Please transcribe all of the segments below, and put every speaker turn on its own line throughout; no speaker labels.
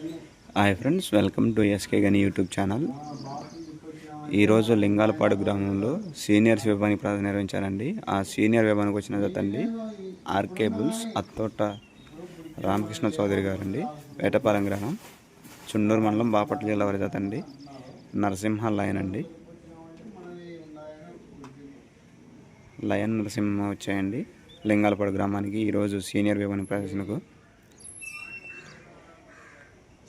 Hi friends welcome to SK Gani YouTube channel. ఈరోజు లింగాలపాడు గ్రామంలో seniors విభాని ప్రార్థన నిర్వహించారండి ఆ సీనియర్ విభానికి వచ్చిన తండ్రి ఆర్కేబుల్స్ అత్తోట రామకృష్ణ చౌదరి గారండి వేటపాలెం గ్రామం చుండూరు మండలం బాపట్ల జిల్లా వారి జతండి నరసింహ లయన్ అండి. లయన్ నరసింహ వచ్చాయండి. లింగాలపాడు గ్రామానికి ఈరోజు సీనియర్ విభాని ప్రదర్శనకు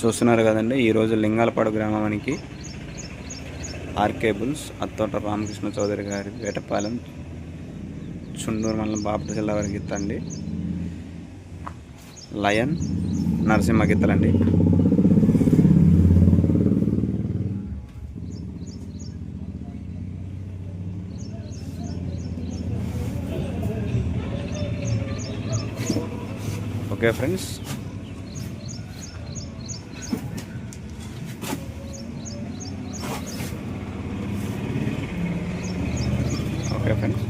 చూస్తున్నారు కదండి ఈరోజు లింగాలపాడు గ్రామానికి ఆర్కేబుల్స్ అత్తోట రామకృష్ణ చౌదరి గారి వేటపాలెం చుండూరు మండలం బాపట జిల్లా వారి గీతండి లయన్ నరసింహ గీతలండి. ఓకే ఫ్రెండ్స్ ఓకే ఫ్రెండ్స్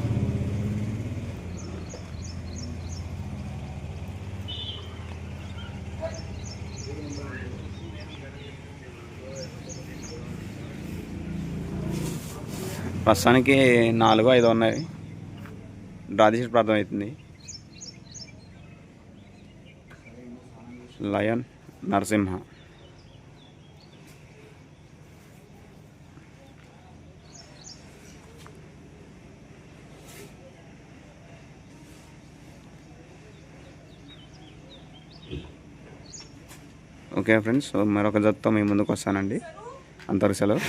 ప్రస్తుతానికి నాలుగు ఐదు ఉన్నాయి. డ్రాదిష్ ప్రార్థన అవుతుంది. లయన్ నరసింహ ఓకే ఫ్రెండ్స్ మరొక జత్తో మీ ముందుకు వస్తానండి. అంతవరకు సెలవు